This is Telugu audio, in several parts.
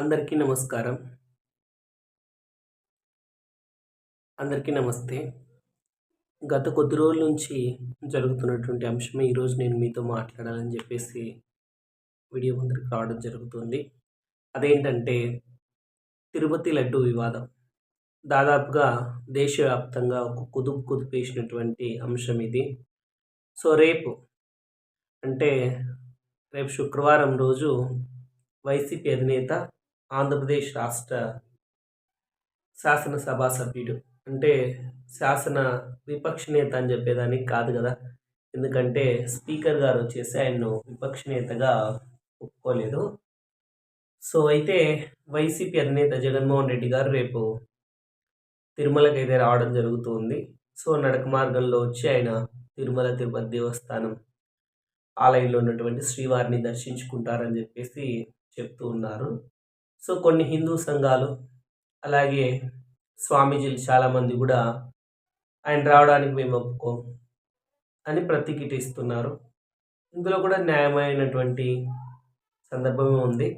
అందరికీ నమస్కారం. అందరికీ నమస్తే. గత కొద్ది రోజుల నుంచి జరుగుతున్నటువంటి అంశమే ఈరోజు నేను మీతో మాట్లాడాలని చెప్పేసి వీడియో ముందరికి రావడం జరుగుతుంది. అదేంటంటే తిరుపతి లడ్డు వివాదం. దాదాపుగా దేశవ్యాప్తంగా ఒక కుదుపు కుదిపేసినటువంటి అంశం ఇది. సో రేపు అంటే రేపు శుక్రవారం రోజు వైసీపీ అధినేత ఆంధ్రప్రదేశ్ రాష్ట్ర శాసనసభ సభ్యుడు. అంటే శాసన విపక్ష నేత అని చెప్పేదానికి కాదు కదా. ఎందుకంటే స్పీకర్ గారు వచ్చేసి ఆయన్ను విపక్ష నేతగా ఒప్పుకోలేదు. సో అయితే వైసీపీ అధినేత జగన్మోహన్ రెడ్డి గారు రేపు తిరుమలకి అయితే రావడం జరుగుతుంది. సో నడక మార్గంలో వచ్చి ఆయన తిరుమల తిరుపతి దేవస్థానం ఆలయంలో ఉన్నటువంటి శ్రీవారిని దర్శించుకుంటారని చెప్పేసి చెప్తూ ఉన్నారు. సో కొన్ని హిందూ సంఘాలు అలాగే స్వామీజీలు చాలామంది కూడా ఆయన రావడానికి మేము ఒప్పుకోం అని ప్రతికిటిస్తున్నారు ఇందులో కూడా న్యాయమైనటువంటి సందర్భమే ఉంది.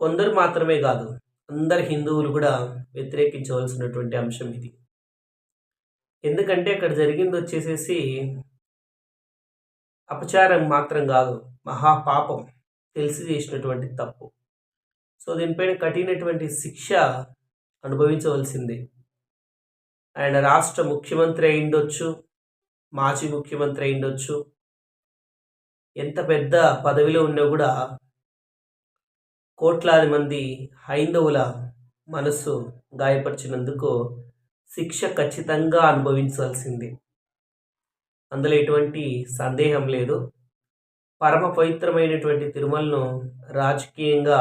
కొందరు మాత్రమే కాదు అందరు హిందువులు కూడా వ్యతిరేకించవలసినటువంటి అంశం ఇది. ఎందుకంటే అక్కడ జరిగింది వచ్చేసేసి అపచారం మాత్రం కాదు మహాపాపం తెలిసి చేసినటువంటి తప్పు. సో దీనిపైన కఠినటువంటి శిక్ష అనుభవించవలసిందే. ఆయన రాష్ట్ర ముఖ్యమంత్రి అయిండొచ్చు మాజీ ముఖ్యమంత్రి అయిండొచ్చు ఎంత పెద్ద పదవిలో ఉన్నా కూడా కోట్లాది మంది హైందవుల మనస్సు గాయపరిచినందుకు శిక్ష ఖచ్చితంగా అనుభవించాల్సిందే అందులో ఎటువంటి సందేహం లేదు. పరమ పవిత్రమైనటువంటి తిరుమలను రాజకీయంగా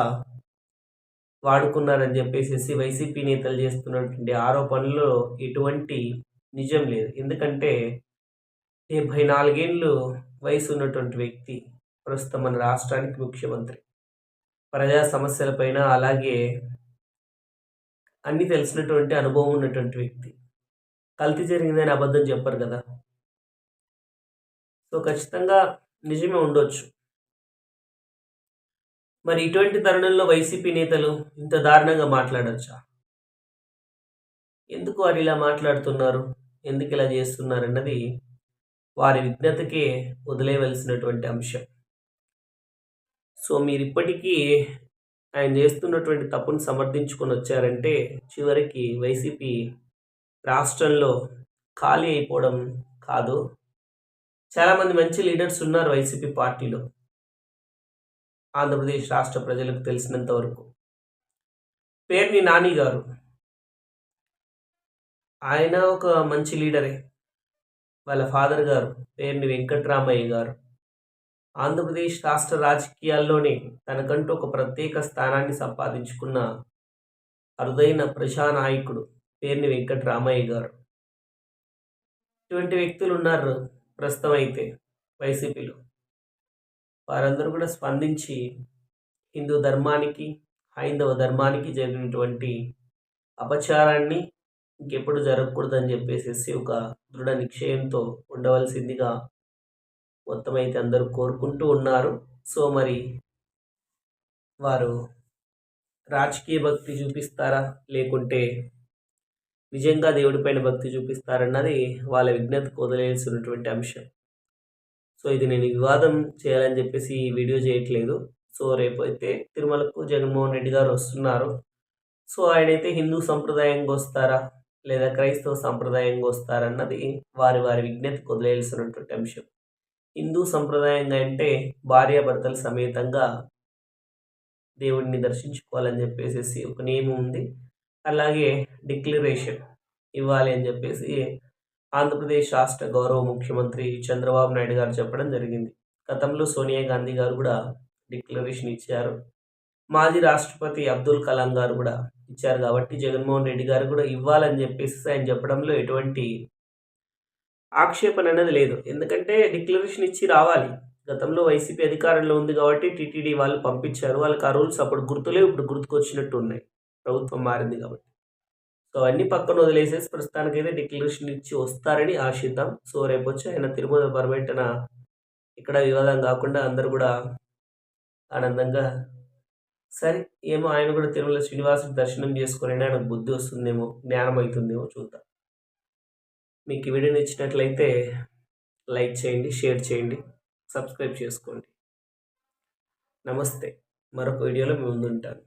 వాడుకున్నారని చెప్పేసి వైసీపీ నేతలు చేస్తున్నటువంటి ఆరోపణలో ఎటువంటి నిజం లేదు. ఎందుకంటే డెబ్భై నాలుగేళ్ళు వయసు ఉన్నటువంటి వ్యక్తి ప్రస్తుతం మన రాష్ట్రానికి ముఖ్యమంత్రి. ప్రజా సమస్యలపైన అలాగే అన్నీ తెలిసినటువంటి అనుభవం ఉన్నటువంటి వ్యక్తి. కల్తీ జరిగిందని అబద్ధం చెప్పరు కదా. సో ఖచ్చితంగా నిజమే ఉండొచ్చు. మరి ఇటువంటి తరుణంలో వైసీపీ నేతలు ఇంత దారుణంగా మాట్లాడచ్చా? ఎందుకు వారు ఇలా మాట్లాడుతున్నారు? ఎందుకు ఇలా చేస్తున్నారు అన్నది వారి విజ్ఞతకే వదిలేయవలసినటువంటి అంశం. సో మీరు ఇప్పటికీ ఆయన చేస్తున్నటువంటి తప్పును సమర్థించుకొని వచ్చారంటే చివరికి వైసీపీ రాష్ట్రంలో ఖాళీ అయిపోవడం కాదు. చాలామంది మంచి లీడర్స్ ఉన్నారు వైసీపీ పార్టీలో. ఆంధ్రప్రదేశ్ రాష్ట్ర ప్రజలకు తెలిసినంత వరకు. పేర్ని నాని గారు. ఆయన ఒక మంచి లీడరే. వాళ్ళ ఫాదర్ గారు పేర్ని వెంకట్రామయ్య గారు. ఆంధ్రప్రదేశ్ రాష్ట్ర రాజకీయాల్లోనే తనకంటూ ఒక ప్రత్యేక స్థానాన్ని సంపాదించుకున్న అరుదైన ప్రజానాయకుడు పేర్ని వెంకట్రామయ్య గారు. ఇటువంటి వ్యక్తులు ఉన్నారు ప్రస్తుతం అయితే వైసీపీలో. వారందరూ కూడా స్పందించి హిందూ ధర్మానికి హైందవ ధర్మానికి జరిగినటువంటి అపచారాన్ని ఇంకెప్పుడు జరగకూడదని చెప్పేసి ఒక దృఢ నిశ్చయంతో ఉండవలసిందిగా మొత్తం అయితే అందరూ కోరుకుంటూ ఉన్నారు. సో మరి వారు రాజకీయ భక్తి చూపిస్తారా? లేకుంటే నిజంగా దేవుడిపైన భక్తి చూపిస్తారన్నది వాళ్ళ విజ్ఞత కుదలేసినటువంటి అంశం. సో ఇది నేను వివాదం చేయాలని చెప్పేసి ఈ వీడియో చేయట్లేదు. సో రేపైతే తిరుమలకు జగన్మోహన్ రెడ్డి గారు వస్తున్నారు. సో ఆయనైతే హిందూ సంప్రదాయంగా వస్తారా? లేదా క్రైస్తవ సంప్రదాయంగా వస్తారన్నది వారి వారి విజ్ఞతకు వదిలేయాల్సినటువంటి అంశం. హిందూ సంప్రదాయంగా అంటే భార్యాభర్తల సమేతంగా దేవుడిని దర్శించుకోవాలని చెప్పేసి ఒక నియమం ఉంది. అలాగే డిక్లరేషన్ ఇవ్వాలి అని చెప్పేసి ఆంధ్రప్రదేశ్ రాష్ట్ర గౌరవ ముఖ్యమంత్రి చంద్రబాబు నాయుడు గారు చెప్పడం జరిగింది. గతంలో సోనియా గాంధీ గారు కూడా డిక్లరేషన్ ఇచ్చారు. మాజీ రాష్ట్రపతి అబ్దుల్ కలాం గారు కూడా ఇచ్చారు కాబట్టి జగన్మోహన్ రెడ్డి గారు కూడా ఇవ్వాలని చెప్పేసి ఆయన చెప్పడంలో ఎటువంటి ఆక్షేపణ అనేది లేదు. ఎందుకంటే డిక్లరేషన్ ఇచ్చి రావాలి. గతంలో వైసీపీ అధికారంలో ఉంది కాబట్టి టీటీడీ వాళ్ళు పంపించారు. వాళ్ళకి ఆ రూల్స్ అప్పుడు గుర్తులేవు. ఇప్పుడు గుర్తుకొచ్చినట్టు ఉన్నాయి. ప్రభుత్వం మారింది కాబట్టి. సో అన్ని పక్కన వదిలేసేసి ప్రస్తుతానికైతే డిక్లరేషన్ ఇచ్చి వస్తారని ఆశిద్దాం. సో రేపు వచ్చి ఆయన తిరుమల పర్యటన ఇక్కడ వివాదం కాకుండా అందరు కూడా ఆనందంగా సరే ఏమో ఆయన కూడా తిరుమల శ్రీనివాసుడు దర్శనం చేసుకుని ఆయనకు బుద్ధి వస్తుందేమో జ్ఞానం అవుతుందేమో చూద్దాం. మీకు ఈ వీడియో నచ్చినట్లయితే లైక్ చేయండి షేర్ చేయండి సబ్స్క్రైబ్ చేసుకోండి. నమస్తే మరొక వీడియోలో మేము ముందుంటాను.